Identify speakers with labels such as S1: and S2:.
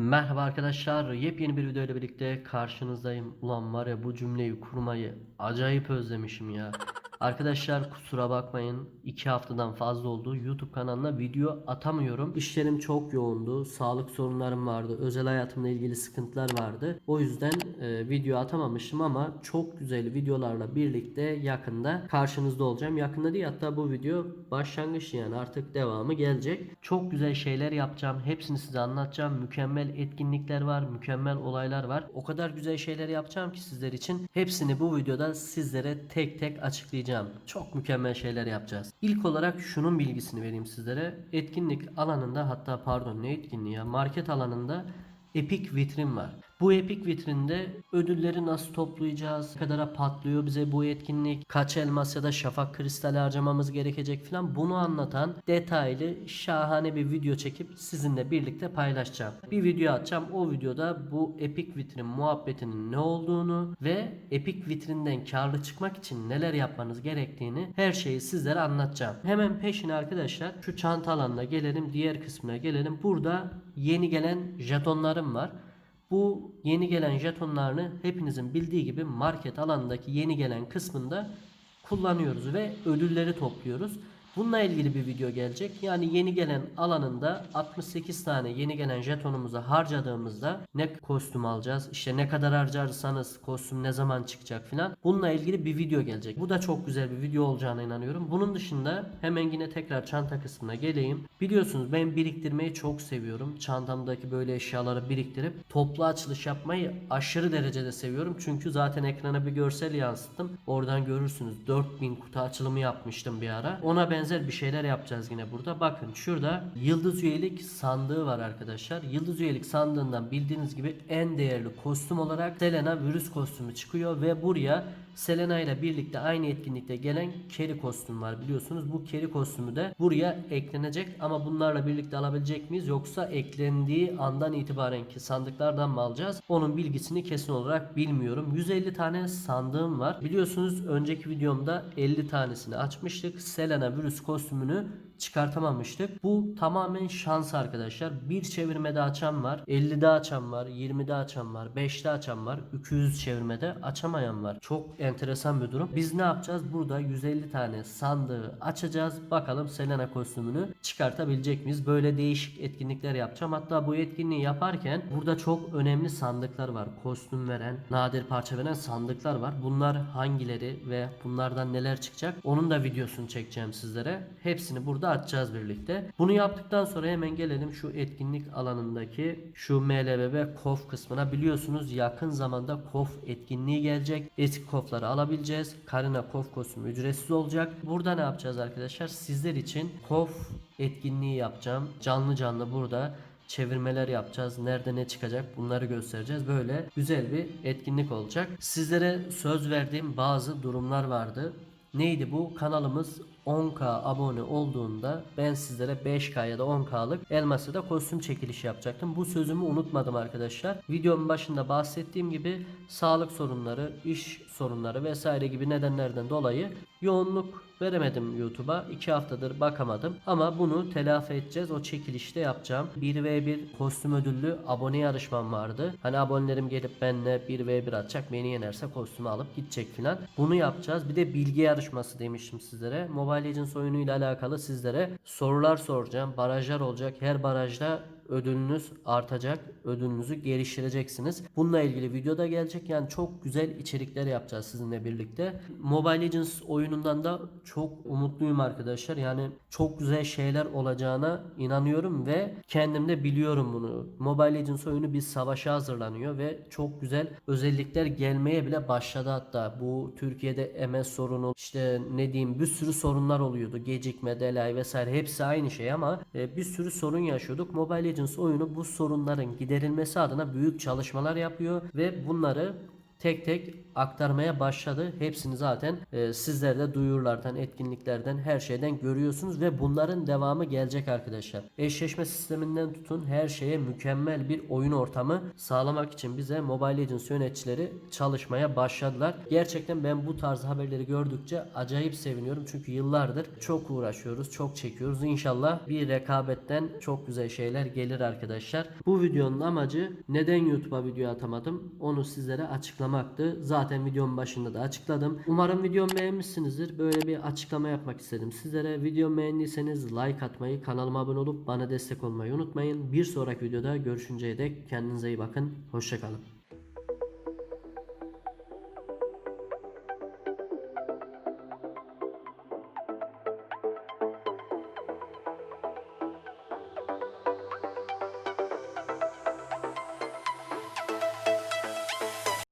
S1: Merhaba arkadaşlar, yepyeni bir video ile birlikte karşınızdayım. Ulan var ya bu cümleyi kurmayı acayip özlemişim ya. Arkadaşlar kusura bakmayın 2 haftadan fazla oldu YouTube kanalına video atamıyorum. İşlerim çok yoğundu, sağlık sorunlarım vardı, özel hayatımla ilgili sıkıntılar vardı. O yüzden e, video atamamışım ama çok güzel videolarla birlikte yakında karşınızda olacağım. Yakında değil hatta bu video başlangıç yani artık devamı gelecek. Çok güzel şeyler yapacağım. Hepsini size anlatacağım. Mükemmel etkinlikler var, mükemmel olaylar var. O kadar güzel şeyler yapacağım ki sizler için. Hepsini bu videoda sizlere tek tek açıklayacağım. Çok mükemmel şeyler yapacağız. İlk olarak şunun bilgisini vereyim sizlere. Etkinlik alanında hatta pardon ne etkinliği ya market alanında Epic vitrin var. Bu Epic vitrinde ödülleri nasıl toplayacağız? Ne kadara patlıyor bize bu etkinlik? Kaç elmas ya da şafak kristali harcamamız gerekecek falan bunu anlatan detaylı şahane bir video çekip sizinle birlikte paylaşacağım. Bir video atacağım. O videoda bu Epic vitrin muhabbetinin ne olduğunu ve Epic vitrinden karlı çıkmak için neler yapmanız gerektiğini her şeyi sizlere anlatacağım. Hemen peşine arkadaşlar şu çanta alanına gelelim. Diğer kısmına gelelim. Burada yeni gelen jetonlarım var. Bu yeni gelen jetonlarını hepinizin bildiği gibi market alanındaki yeni gelen kısmında kullanıyoruz ve ödülleri topluyoruz. Bununla ilgili bir video gelecek. Yani yeni gelen alanında 68 tane yeni gelen jetonumuzu harcadığımızda ne kostüm alacağız? İşte ne kadar harcarsanız kostüm ne zaman çıkacak filan. Bununla ilgili bir video gelecek. Bu da çok güzel bir video olacağına inanıyorum. Bunun dışında hemen yine tekrar çanta kısmına geleyim. Biliyorsunuz ben biriktirmeyi çok seviyorum. Çantamdaki böyle eşyaları biriktirip toplu açılış yapmayı aşırı derecede seviyorum. Çünkü zaten ekrana bir görsel yansıttım. Oradan görürsünüz 4000 kutu açılımı yapmıştım bir ara. Ona benzer bir şeyler yapacağız yine burada. Bakın şurada yıldız üyelik sandığı var arkadaşlar. Yıldız üyelik sandığından bildiğiniz gibi en değerli kostüm olarak Selena virüs kostümü çıkıyor ve buraya Selena ile birlikte aynı etkinlikte gelen Carry kostüm var biliyorsunuz. Bu Carry kostümü de buraya eklenecek ama bunlarla birlikte alabilecek miyiz yoksa eklendiği andan itibaren ki sandıklardan mı alacağız? Onun bilgisini kesin olarak bilmiyorum. 150 tane sandığım var. Biliyorsunuz önceki videomda 50 tanesini açmıştık. Selena virüs kostümünü çıkartamamıştık. Bu tamamen şans arkadaşlar. Bir çevirmede açan var, 50'de açan var, 20'de açan var, 5'te açan var, 200 çevirmede açamayan var. Çok enteresan bir durum. Biz ne yapacağız? Burada 150 tane sandığı açacağız. Bakalım Selena kostümünü çıkartabilecek miyiz? Böyle değişik etkinlikler yapacağım. Hatta bu etkinliği yaparken burada çok önemli sandıklar var. Kostüm veren, nadir parça veren sandıklar var. Bunlar hangileri ve bunlardan neler çıkacak? Onun da videosunu çekeceğim sizlere. Hepsini burada açacağız birlikte. Bunu yaptıktan sonra hemen gelelim şu etkinlik alanındaki şu MLBB KOF kısmına. Biliyorsunuz yakın zamanda KOF etkinliği gelecek. Eski KOF'ları alabileceğiz. Karina KOF kostümü ücretsiz olacak. Burada ne yapacağız arkadaşlar? Sizler için KOF etkinliği yapacağım. Canlı canlı burada çevirmeler yapacağız. Nerede ne çıkacak bunları göstereceğiz. Böyle güzel bir etkinlik olacak. Sizlere söz verdiğim bazı durumlar vardı. Neydi bu? Kanalımız 10k abone olduğunda ben sizlere 5k ya da 10k'lık elması da kostüm çekilişi yapacaktım. Bu sözümü unutmadım arkadaşlar. Videomun başında bahsettiğim gibi sağlık sorunları, iş sorunları vesaire gibi nedenlerden dolayı yoğunluk veremedim YouTube'a. 2 haftadır bakamadım. Ama bunu telafi edeceğiz. O çekilişte yapacağım. 1v1 kostüm ödüllü abone yarışmam vardı. Hani abonelerim gelip benimle 1v1 atacak. Beni yenerse kostümü alıp gidecek filan. Bunu yapacağız. Bir de bilgi yarışması demiştim sizlere. Mobile Legends oyunuyla alakalı sizlere sorular soracağım. Barajlar olacak. Her barajda ödülünüz artacak. Ödülünüzü geliştireceksiniz. Bununla ilgili video da gelecek. Yani çok güzel içerikler yapacağız sizinle birlikte. Mobile Legends oyunundan da çok umutluyum arkadaşlar. Yani çok güzel şeyler olacağına inanıyorum ve kendim de biliyorum bunu. Mobile Legends oyunu bir savaşa hazırlanıyor ve çok güzel özellikler gelmeye bile başladı hatta. Bu Türkiye'de MS sorunu işte ne diyeyim bir sürü sorunlar oluyordu. Gecikme, delay vesaire hepsi aynı şey ama e, bir sürü sorun yaşıyorduk. Mobile Legends oyunu bu sorunların giderilmesi adına büyük çalışmalar yapıyor ve bunları tek tek aktarmaya başladı. Hepsini zaten e, sizler de duyurulardan, etkinliklerden, her şeyden görüyorsunuz ve bunların devamı gelecek arkadaşlar. Eşleşme sisteminden tutun her şeye mükemmel bir oyun ortamı sağlamak için bize Mobile Legends yöneticileri çalışmaya başladılar. Gerçekten ben bu tarz haberleri gördükçe acayip seviniyorum. Çünkü yıllardır çok uğraşıyoruz, çok çekiyoruz. İnşallah bir rekabetten çok güzel şeyler gelir arkadaşlar. Bu videonun amacı neden YouTube'a video atamadım onu sizlere açıklamaktı. Zaten videonun başında da açıkladım. Umarım videomu beğenmişsinizdir. Böyle bir açıklama yapmak istedim. Sizlere videomu beğendiyseniz like atmayı, kanalıma abone olup bana destek olmayı unutmayın. Bir sonraki videoda görüşünceye dek kendinize iyi bakın. Hoşçakalın.